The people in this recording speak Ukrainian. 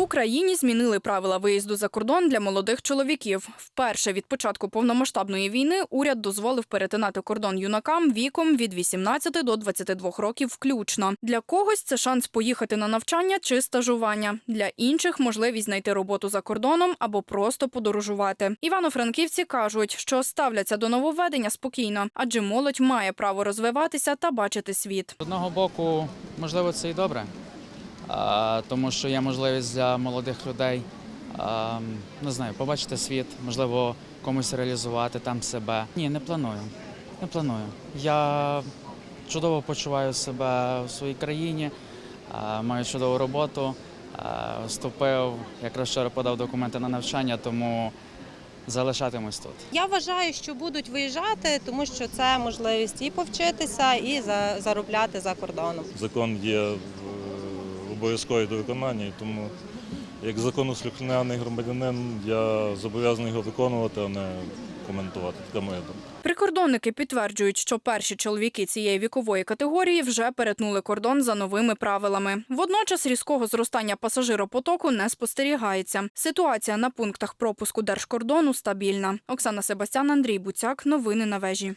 Україні змінили правила виїзду за кордон для молодих чоловіків. Вперше від початку повномасштабної війни уряд дозволив перетинати кордон юнакам віком від 18 до 22 років включно. Для когось це шанс поїхати на навчання чи стажування. Для інших можливість знайти роботу за кордоном або просто подорожувати. Івано-франківці кажуть, що ставляться до нововведення спокійно, адже молодь має право розвиватися та бачити світ. З одного боку, можливо, це і добре, тому що є можливість для молодих людей не знаю, побачити світ, можливо, комусь реалізувати там себе. Ні, не планую. Не планую. Я чудово почуваю себе в своїй країні, маю чудову роботу. Вступив, якраз вчора подав документи на навчання, тому залишатимусь тут. Я вважаю, що будуть виїжджати, тому що це можливість і повчитися, і за- заробляти за кордоном. Закон є обов'язковий до виконання, і тому як законослухняний громадянин я зобов'язаний його виконувати, а не коментувати. Така моя думка. Прикордонники підтверджують, що перші чоловіки цієї вікової категорії вже перетнули кордон за новими правилами. Водночас різкого зростання пасажиропотоку не спостерігається. Ситуація на пунктах пропуску держкордону стабільна. Оксана Себастян, Андрій Буцяк. Новини на вежі.